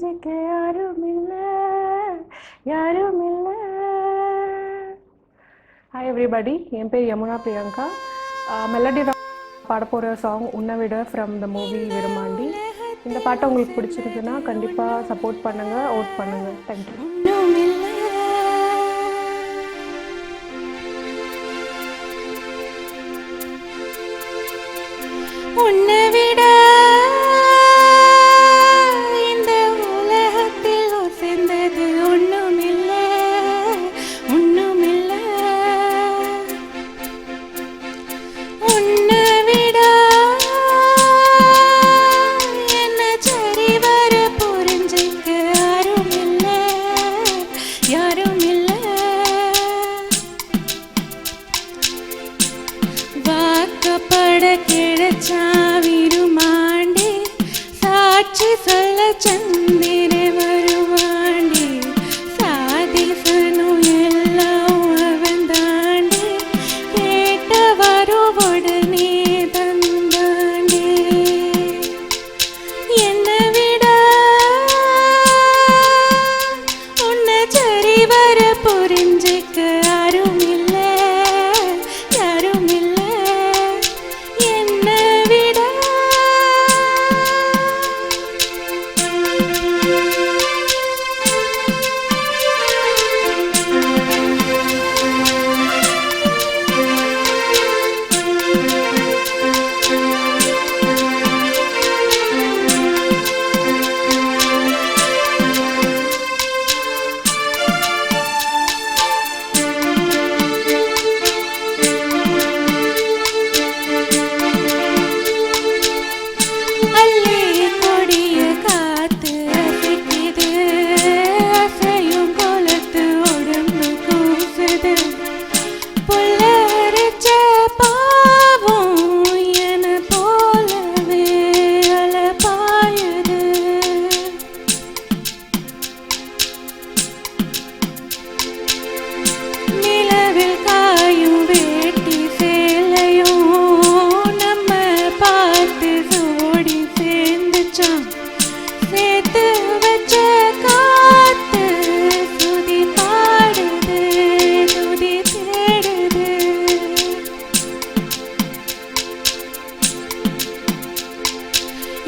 நெஞ்சுக்கு யாரும் இல்லை யாரும் இல்லை ஹாய் எவ்ரிபடி என் பேர் யமுனா பிரியங்கா. மெலடி பாட போகிற சாங் உன்னை விட ஃப்ரம் த மூவி விரும்பாண்டி இந்த பாட்டை உங்களுக்கு பிடிச்சிருக்குன்னா கண்டிப்பாக சப்போர்ட் பண்ணுங்க ஓட் பண்ணுங்க. தேங்க்யூ உன்னை விட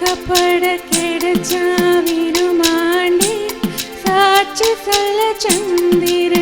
வெட்கப்பட கிடைச்சாவினுமாண்டே சாட்சி சொல்ல சந்திர